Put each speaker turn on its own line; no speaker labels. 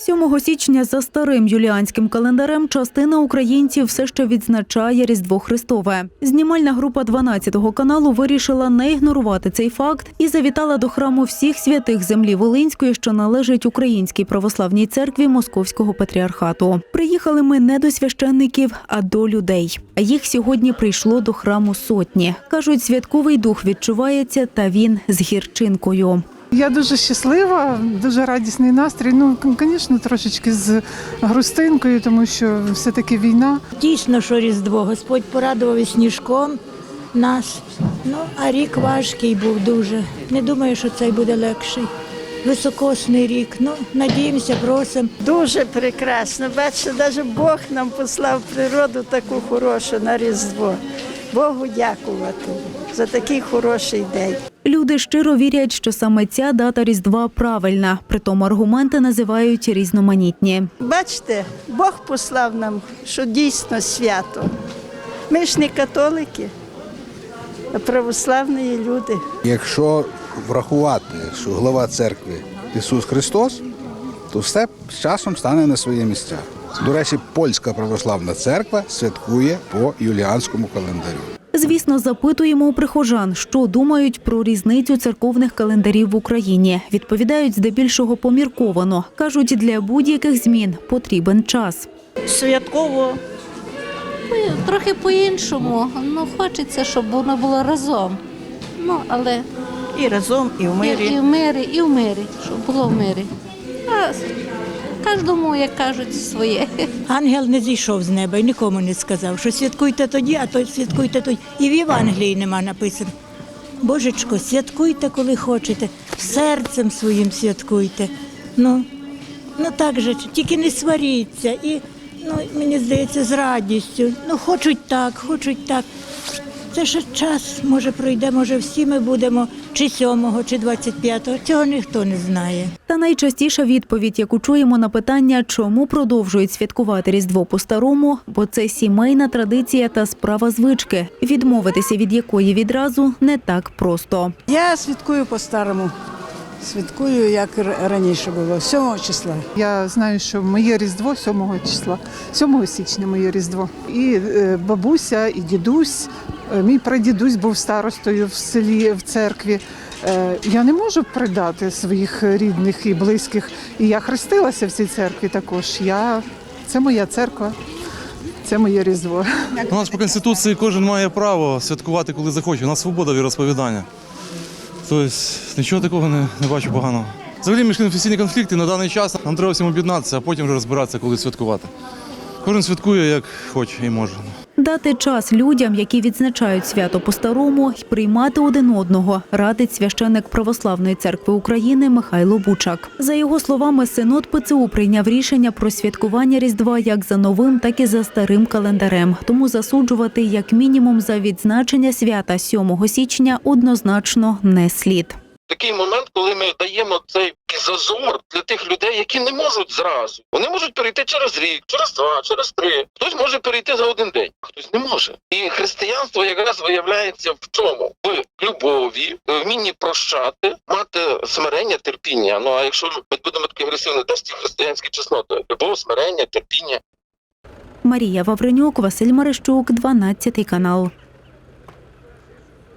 7 січня за старим юліанським календарем частина українців все ще відзначає Різдво Христове. Знімальна група 12-го каналу вирішила не ігнорувати цей факт і завітала до храму всіх святих землі Волинської, що належить Українській православній церкві Московського патріархату. Приїхали ми не до священників, а до людей. А їх сьогодні прийшло до храму сотні. кажуть, святковий дух відчувається, та він з гірчинкою.
Я дуже щаслива, дуже радісний настрій. Ну, звісно, трошечки з грустинкою, тому що все-таки війна.
Дійсно, що Різдво. Господь порадував і сніжком нас. Ну, а рік важкий був дуже. Не думаю, що цей буде легший. Високосний рік. Ну, надіємося, просимо.
Дуже прекрасно. Бачите, навіть Бог нам послав природу таку хорошу на Різдво. Богу дякувати за такий хороший день.
Люди щиро вірять, що саме ця дата Різдва правильна. Притому аргументи називають різноманітні.
Бачите, Бог послав нам, що дійсно свято. Ми ж не католики, а православні люди.
Якщо врахувати, що глава церкви Ісус Христос, то все з часом стане на свої місця. До речі, польська православна церква святкує по юліанському календарю.
Звісно, запитуємо у прихожан, що думають про різницю церковних календарів в Україні. Відповідають здебільшого помірковано. кажуть, для будь-яких змін потрібен час.
святково
трохи по-іншому. Ну, хочеться, щоб воно було разом. Ну, але
і разом, і в
і,
мирі.
і в мирі, і в мирі, щоб було в мирі. А кожному, як кажуть, своє.
Ангел не зійшов з неба і нікому не сказав, що святкуйте тоді, а то святкуйте тоді. І в Євангелії нема написано. Божечко, святкуйте, коли хочете, серцем своїм святкуйте. Ну, ну так же, тільки не сваріться. І, ну, мені здається, з радістю. Ну, хочуть так, хочуть так. Це ще час, може, пройде, може, всі ми будемо чи 7, чи 25-го. Цього ніхто не знає.
Та найчастіша відповідь, яку чуємо на питання, чому продовжують святкувати Різдво по-старому, бо це сімейна традиція та справа звички, відмовитися від якої відразу не так просто.
Я святкую по-старому. Святкую, як раніше було, 7 числа.
Я знаю, що моє Різдво 7 числа, 7 січня моє Різдво. І е, бабуся, і дідусь. Е, Мій прадідусь був старостою в селі, в церкві. Е, Я не можу придати своїх рідних і близьких. І я хрестилася в цій церкві також. Я... Це моя церква, це моє Різдво.
У нас по конституції кожен має право святкувати, коли захоче. У нас свобода віросповідання. Тобто нічого такого не, не бачу поганого. Взагалі міжконфесійні конфлікти на даний час нам треба всім об'єднатися, а потім вже розбиратися, коли святкувати. Кожен святкує як хоче і може.
Дати час людям, які відзначають свято по-старому, й приймати один одного, радить священник Православної церкви України Михайло Бучак. За його словами, синод ПЦУ прийняв рішення про святкування Різдва як за новим, так і за старим календарем. Тому засуджувати як мінімум за відзначення свята 7 січня однозначно не слід.
Такий момент, коли ми даємо цей зазор для тих людей, які не можуть зразу. Вони можуть перейти через рік, через два, через три. Хтось може перейти за один день, а хтось не може. І християнство якраз виявляється в чому? В любові, вмінні прощати, мати смирення, терпіння. Ну а якщо ми будемо таким агресивним, де ці християнські чесноти? Любов, смирення, терпіння.
Марія Вавренюк, Василь Марищук, 12 канал.